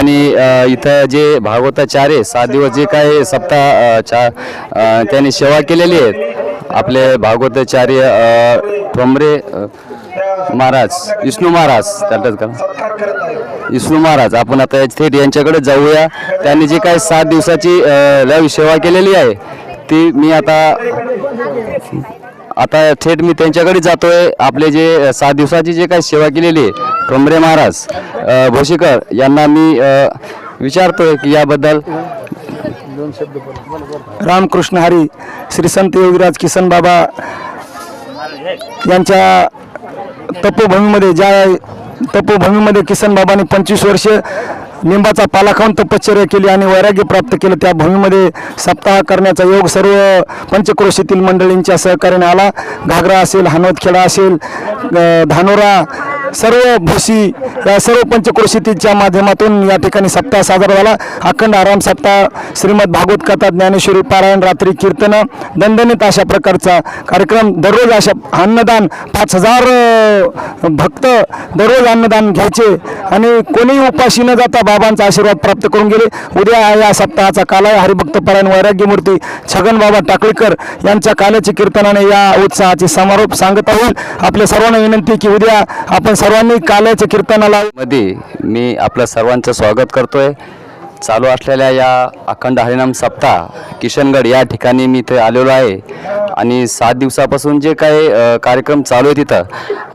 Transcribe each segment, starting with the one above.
ठिकाणी इथं जे भागवताचार्य सात दिवस जे काही सप्ताह चा त्यांनी सेवा केलेली आहे आपले भागवताचार्य ठोंबरे महाराज विष्णू महाराज चालतात का विष्णू महाराज आपण आता थेट यांच्याकडे जाऊया. त्यांनी जी काही सात दिवसाची लव सेवा केलेली आहे ती मी आता आता थेट मी त्यांच्याकडे जातोय. आपले जे सात दिवसाची जे काही सेवा केलेली आहे कमरे महाराज भोशीकर यांना मी विचारतोय की याबद्दल रामकृष्ण हरी श्री संत योगीराज किसन बाबा यांच्या तपोभूमीमध्ये ज्या तपोभूमीमध्ये किसन बाबाने पंचवीस वर्ष लिंबाचा पाला खाऊन तपश्चर्या केली आणि वैराग्य प्राप्त केलं त्या भूमीमध्ये सप्ताह करण्याचा योग सर्व पंचक्रोशीतील मंडळींच्या सहकार्याने आला. घागरा असेल हनवतखेडा असेल धानोरा सर्व भुशी या सर्व पंचक्रोशीतीच्या माध्यमातून या ठिकाणी सप्ताह साजरा झाला. अखंड आराम सप्ताह श्रीमद भागवत कथा ज्ञानेश्वरी पारायण रात्री कीर्तन दणदणीत अशा प्रकारचा कार्यक्रम. दररोज अशा अन्नदान पाच हजार भक्त दररोज अन्नदान घ्यायचे. आणि कोणीही उपाशी न जाता बाबांचा आशीर्वाद प्राप्त करून गेले. उद्या या सप्ताहाचा काला आहे. हरिभक्त परायण वैराग्यमूर्ती छगन बाबा टाकळीकर यांच्या काल्याच्या कीर्तनाने या उत्साहाचे समारोप सांगता होईल आपल्या सर्वांना विनंती की उद्या आपण सर्वांनी काल्याच्या कीर्तनाला मध्ये मी आपल्या सर्वांचं स्वागत करतोय. चालू असलेल्या या अखंड हरिनाम सप्ताह किशनगड या ठिकाणी मी इथे आलेलो आहे. आणि सात दिवसापासून जे काही कार्यक्रम चालू आहे तिथं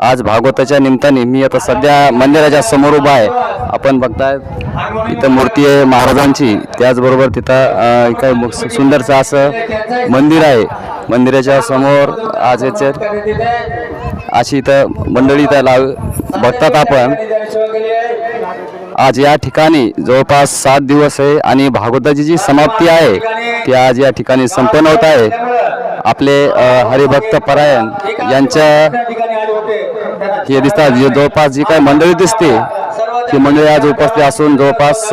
आज भागवताच्या निमित्ताने मी आता सध्या मंदिराच्या समोर उभा आहे. आपण बघताय इथं मूर्ती आहे महाराजांची. त्याचबरोबर तिथं काही सुंदरचं असं मंदिर आहे. मंदिराच्या समोर आज याचे अशी इथं मंडळी इथं लाव बघतात आपण. आज या ठिकाणी जवळपास सात दिवस आहे आणि भागवताची जी समाप्ती आहे ती आज या ठिकाणी संपन्न होत आहे. आपले हरिभक्त परायण यांच्या हे दिसतात. जे जवळपास जी काही मंडळी दिसते ती मंडळी आज उपस्थित असून जवळपास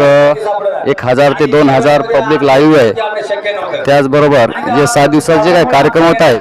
एक हजार ते दोन हजार पब्लिक लाईव्ह आहे. त्याचबरोबर जे सात दिवसाचे जे काही कार्यक्रम होत आहे